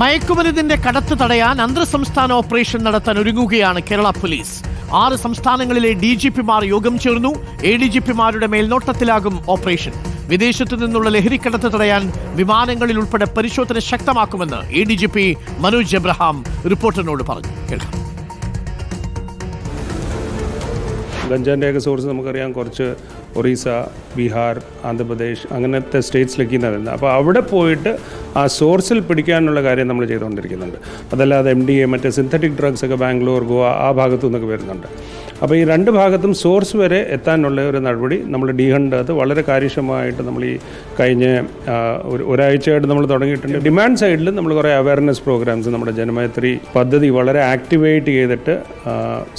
മയക്കുമരുന്നിന്റെ കടത്ത് തടയാൻ അന്തർ സംസ്ഥാന ഓപ്പറേഷൻ നടത്താൻ ഒരുങ്ങുകയാണ് കേരള പോലീസ്. ആറ് സംസ്ഥാനങ്ങളിലെ ഡി ജി പിമാർ യോഗം ചേർന്നു. എ ഡി ജി പിമാരുടെ മേൽനോട്ടത്തിലാകും ഓപ്പറേഷൻ. വിദേശത്തു നിന്നുള്ള ലഹരിക്കടത്ത് തടയാൻ വിമാനങ്ങളിൽ ഉൾപ്പെടെ പരിശോധന ശക്തമാക്കുമെന്ന് A D G P Manoj Abraham റിപ്പോർട്ടറിനോട് പറഞ്ഞു. കേൾക്കാം. ഗഞ്ചാന്റെയൊക്കെ സോഴ്സ് നമുക്കറിയാം. കുറച്ച് ഒറീസ ബീഹാർ ആന്ധ്രാപ്രദേശ് അങ്ങനത്തെ സ്റ്റേറ്റ്സിലേക്ക് നിന്ന് അപ്പോൾ അവിടെ പോയിട്ട് ആ സോഴ്സിൽ പിടിക്കാനുള്ള കാര്യം നമ്മൾ ചെയ്തുകൊണ്ടിരിക്കുന്നുണ്ട്. അതല്ലാതെ എം ഡി എ മറ്റേ സിന്തറ്റിക് ഡ്രഗ്സ് ഒക്കെ ബാംഗ്ലൂർ ഗോവ ആ ഭാഗത്തു നിന്നൊക്കെ വരുന്നുണ്ട്. അപ്പോൾ ഈ രണ്ട് ഭാഗത്തും സോഴ്സ് വരെ എത്താനുള്ള ഒരു നടപടി നമ്മൾ ഡി ഹണ്ട് അത് വളരെ കാര്യക്ഷമമായിട്ട് നമ്മൾ ഈ കഴിഞ്ഞ ഒരു ഒരാഴ്ചയായിട്ട് നമ്മൾ തുടങ്ങിയിട്ടുണ്ട്. ഡിമാൻഡ് സൈഡിൽ നമ്മൾ കുറേ അവയർനെസ് പ്രോഗ്രാംസ് നമ്മുടെ ജനമൈത്രി പദ്ധതി വളരെ ആക്ടിവേറ്റ് ചെയ്തിട്ട്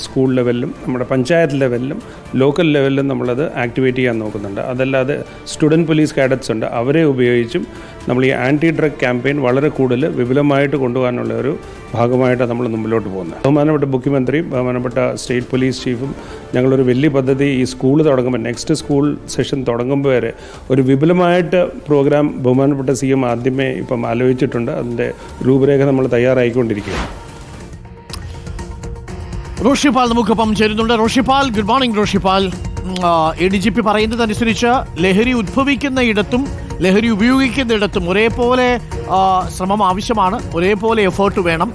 സ്കൂൾ ലെവലിലും നമ്മുടെ പഞ്ചായത്ത് ലെവലിലും ലോക്കൽ ലെവലിലും നമ്മളത് ആക്ടിവേറ്റ് ചെയ്യാൻ നോക്കുന്നുണ്ട്. അതല്ലാതെ സ്റ്റുഡന്റ് പോലീസ് കാഡറ്റ്സ് ഉണ്ട്. അവരെ ഉപയോഗിച്ചും നമ്മൾ ഈ ആന്റി ഡ്രഗ് ക്യാമ്പയിൻ വളരെ കൂടുതൽ വിപുലമായിട്ട് കൊണ്ടുപോകാനുള്ള ഒരു ഭാഗമായിട്ടാണ് നമ്മൾ മുമ്പിലോട്ട് പോകുന്നത്. ബഹുമാനപ്പെട്ട മുഖ്യമന്ത്രിയും ബഹുമാനപ്പെട്ട സ്റ്റേറ്റ് പോലീസ് ചീഫും ഞങ്ങളൊരു വലിയ പദ്ധതി ഈ സ്കൂൾ തുടങ്ങുമ്പോൾ നെക്സ്റ്റ് സ്കൂൾ സെഷൻ തുടങ്ങുമ്പോൾ വരെ ഒരു വിപുലമായിട്ട് പ്രോഗ്രാം ബഹുമാനപ്പെട്ട സി എം ആദ്യമേ ഇപ്പം ആലോചിച്ചിട്ടുണ്ട്. അതിന്റെ രൂപരേഖ നമ്മൾ തയ്യാറായിക്കൊണ്ടിരിക്കുകയാണ്. റോഷിപാൽ നമുക്കൊപ്പം ചേരുന്നുണ്ട്. Roshipal good morning Roshipal. A D G P പറയുന്നതനുസരിച്ച് ലഹരി ഉദ്ഭവിക്കുന്ന ഇടത്തും ലഹരി ഉപയോഗിക്കുന്നിടത്തും ഒരേപോലെ ശ്രമം ആവശ്യമാണ്. ഒരേപോലെ എഫേർട്ട് വേണം.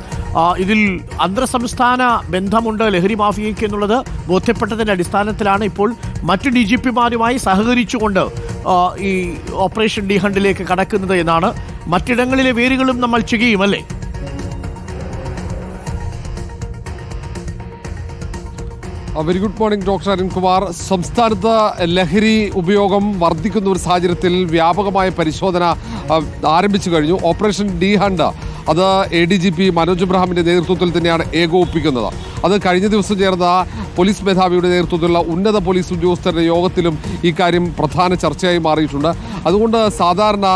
ഇതിൽ അന്തർ സംസ്ഥാന ബന്ധമുണ്ട് ലഹരി മാഫിയയ്ക്ക് എന്നുള്ളത് ബോധ്യപ്പെട്ടതിന്റെ അടിസ്ഥാനത്തിലാണ് ഇപ്പോൾ മറ്റ് ഡി ജി പിമാരുമായി സഹകരിച്ചുകൊണ്ട് ഈ ഓപ്പറേഷൻ ഡി ഹണ്ടിലേക്ക് കടക്കുന്നത് എന്നാണ്. മറ്റിടങ്ങളിലെ വേരുകളും നമ്മൾ ചെയ്യുമല്ലേ very good morning doctor Arunkumar സംസ്ഥാനത്ത് ലഹരി ഉപയോഗം വർദ്ധിക്കുന്ന ഒരു സാഹചര്യത്തിൽ വ്യാപകമായ പരിശോധന ആരംഭിച്ചു കഴിഞ്ഞു. ഓപ്പറേഷൻ ഡി ഹണ്ട് അത് A D G P Manoj എബ്രഹാമിന്റെ നേതൃത്വത്തിൽ തന്നെയാണ് ഏകോപിപ്പിക്കുന്നത്. അത് കഴിഞ്ഞ ദിവസം ചേർന്ന പോലീസ് മേധാവിയുടെ നേതൃത്വത്തിലുള്ള ഉന്നത പോലീസ് ഉദ്യോഗസ്ഥരുടെ യോഗത്തിലും ഈ കാര്യം പ്രധാന ചർച്ചയായി മാറിയിട്ടുണ്ട്. അതുകൊണ്ട് സാധാരണ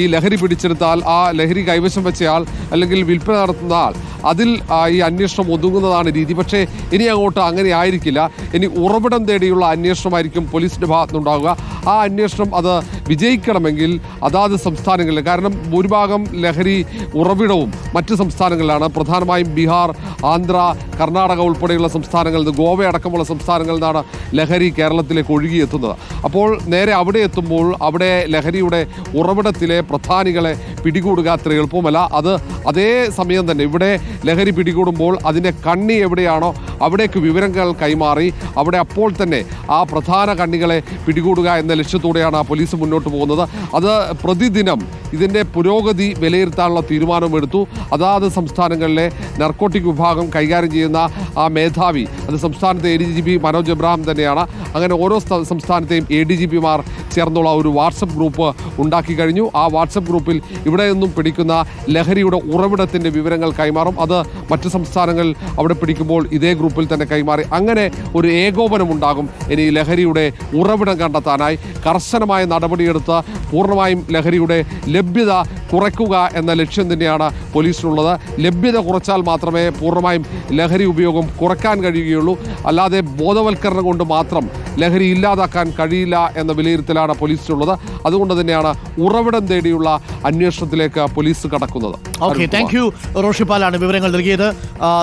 ഈ ലഹരി പിടിച്ചെടുത്താൽ ആ ലഹരി കൈവശം വെച്ചയാൾ അല്ലെങ്കിൽ വിൽപ്പന നടത്തുന്ന ആൾ അതിൽ ഈ അന്വേഷണം ഒതുങ്ങുന്നതാണ് രീതി. പക്ഷേ ഇനി അങ്ങോട്ട് അങ്ങനെ ആയിരിക്കില്ല. ഇനി ഉറവിടം തേടിയുള്ള അന്വേഷണമായിരിക്കും പോലീസിന്റെ ഭാഗത്തുനിന്നുണ്ടാവുക. ആ അന്വേഷണം അത് വിജയിക്കണമെങ്കിൽ അതാത് സംസ്ഥാനങ്ങളിൽ കാരണം ഭൂരിഭാഗം ലഹരി ഉറവിടവും മറ്റ് സംസ്ഥാനങ്ങളിലാണ്. പ്രധാനമായും ബീഹാർ ആന്ധ്ര കർണാടക ഉൾപ്പെടെയുള്ള സംസ്ഥാനങ്ങളിൽ നിന്ന് ഗോവ അടക്കമുള്ള സംസ്ഥാനങ്ങളിൽ നിന്നാണ് ലഹരി കേരളത്തിലേക്ക് ഒഴുകിയെത്തുന്നത്. അപ്പോൾ നേരെ അവിടെ എത്തുമ്പോൾ അവിടെ ലഹരിയുടെ ഉറവിടത്തിലെ പ്രധാനികളെ പിടികൂടുക അത്ര എളുപ്പമല്ല. അത് അതേ സമയം തന്നെ ഇവിടെ ലഹരി പിടികൂടുമ്പോൾ അതിന്റെ കണ്ണി എവിടെയാണോ അവിടേക്ക് വിവരങ്ങൾ കൈമാറി അവിടെ അപ്പോൾ തന്നെ ആ പ്രധാന കണ്ണികളെ പിടികൂടുക എന്ന ലക്ഷ്യത്തോടെയാണ് ആ പോലീസ് മുന്നോട്ട് പോകുന്നത്. അത് പ്രതിദിനം ഇതിന്റെ പുരോഗതി വിലയിരുത്താനുള്ള തീരുമാനമെടുത്തു. അതാത് സംസ്ഥാനങ്ങളിലെ നർക്കോട്ടിക് വിഭാഗം കൈകാര്യം ചെയ്യുന്ന ആ മേധാവി അത് സംസ്ഥാനത്തെ A D G P Manoj Abraham തന്നെയാണ്. അങ്ങനെ ഓരോ സ്ഥ- സംസ്ഥാനത്തെയും എ ഡി ജി പിമാർ ചേർന്നുള്ള ഒരു വാട്സപ്പ് ഗ്രൂപ്പ് ഉണ്ടാക്കി കഴിഞ്ഞു. ആ വാട്സപ്പ് ഗ്രൂപ്പിൽ ഇവിടെ നിന്നും പിടിക്കുന്ന ലഹരിയുടെ ഉറവിടത്തിന്റെ വിവരങ്ങൾ കൈമാറും. അത് മറ്റ് സംസ്ഥാനങ്ങൾ അവിടെ പിടിക്കുമ്പോൾ ഇതേ ഗ്രൂപ്പിൽ തന്നെ കൈമാറി. അങ്ങനെ ഒരു ഏകോപനം ഉണ്ടാകും. ഇനി ലഹരിയുടെ ഉറവിടം കണ്ടെത്താനായി കർശനമായ നടപടിയെടുത്ത് പൂർണമായും ലഹരിയുടെ ലഭ്യത കുറയ്ക്കുക എന്ന ലക്ഷ്യം തന്നെയാണ് പോലീസിനുള്ളത്. ലഭ്യത കുറച്ചാൽ മാത്രമേ പൂർണമായും ലഹരി ഉപയോഗം കുറയ്ക്കാൻ കഴിയുകയുള്ളൂ. അല്ലാതെ ബോധവൽക്കരണം കൊണ്ട് മാത്രം ലഹരി ഇല്ലാതാക്കാൻ കഴിയില്ല എന്ന വിലയിരുത്തലാണ് പോലീസിനുള്ളത്. അതുകൊണ്ട് തന്നെയാണ് ഉറവിടം തേടിയുള്ള അന്വേഷണത്തിലേക്ക് പോലീസ് കടക്കുന്നത്. ഓക്കെ താങ്ക് യു റോഷിപ്പാലാണ് വിവരങ്ങൾ നൽകിയത്.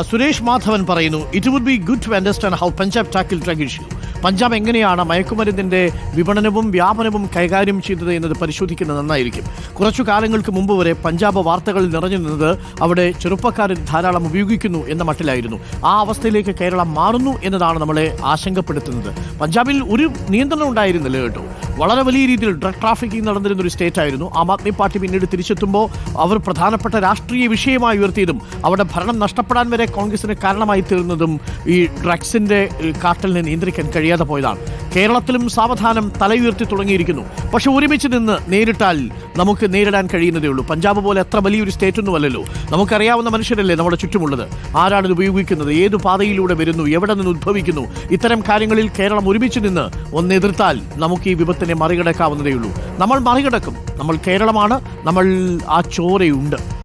സുരേഷ് മാധവൻ പറയുന്നു it would be good to understand how Punjab tackle drug issue Punjab എങ്ങനെയാണ് മയക്കുമരുന്നിന്റെ വിപണനവും വ്യാപനവും കൈകാര്യം ചെയ്തത് എന്നത് പരിശോധിക്കുന്നത് നന്നായിരിക്കും. കുറച്ചു കാലങ്ങൾക്ക് മുമ്പ് വരെ പഞ്ചാബ് വാർത്തകളിൽ നിറഞ്ഞു നിന്നത് അവിടെ ചെറുപ്പക്കാരിൽ ധാരാളം ഉപയോഗിക്കുന്നു എന്ന മട്ടിലായിരുന്നു. ആ അവസ്ഥയിലേക്ക് കേരളം മാറുന്നു എന്നതാണ് നമ്മളെ ആശങ്കപ്പെടുത്തുന്നത്. പഞ്ചാബിൽ ഒരു നിയന്ത്രണം ഉണ്ടായിരുന്നില്ല കേട്ടോ. വളരെ വലിയ രീതിയിൽ ഡ്രഗ് ട്രാഫിക്കിംഗ് നടന്നിരുന്ന ഒരു സ്റ്റേറ്റ് ആയിരുന്നു. ആം ആദ്മി പാർട്ടി പിന്നീട് തിരിച്ചെത്തുമ്പോൾ അവർ പ്രധാനപ്പെട്ട രാഷ്ട്രീയ വിഷയമായി ഉയർത്തിയതും അവിടെ ഭരണം നഷ്ടപ്പെടാൻ വരെ കോൺഗ്രസിന് കാരണമായി തീർന്നതും ഈ ഡ്രഗ്സിന്റെ കാട്ടലിനെ നിയന്ത്രിക്കാൻ കഴിയാതെ പോയതാണ്. കേരളത്തിലും സാവധാനം തലയുയർത്തി തുടങ്ങിയിരിക്കുന്നു. പക്ഷെ ഒരുമിച്ച് നിന്ന് നേരിട്ടാൽ നമുക്ക് നേരിടാൻ കഴിയുന്നതേ ഉള്ളൂ. പഞ്ചാബ് പോലെ അത്ര വലിയൊരു സ്റ്റേറ്റ് ഒന്നുമല്ലല്ലോ നമുക്കറിയാവുന്ന മനുഷ്യരല്ലേ നമ്മുടെ ചുറ്റുമുള്ളത്? ആരാണ് ഇത് ഉപയോഗിക്കുന്നത്? ഏത് പാതയിലൂടെ വരുന്നു? എവിടെ നിന്ന് ഉദ്ഭവിക്കുന്നു ഇത്തരം കാര്യങ്ങളിൽ കേരളം ഒരുമിച്ച് നിന്ന് ഒന്ന് എതിർത്താൽ നമുക്ക് ഈ വിപത്തിനെ മറികടക്കാവുന്നതേ ഉള്ളൂ. നമ്മൾ മറികടക്കും. നമ്മൾ കേരളമാണ്. നമ്മൾ ആ ചോരയുണ്ട്.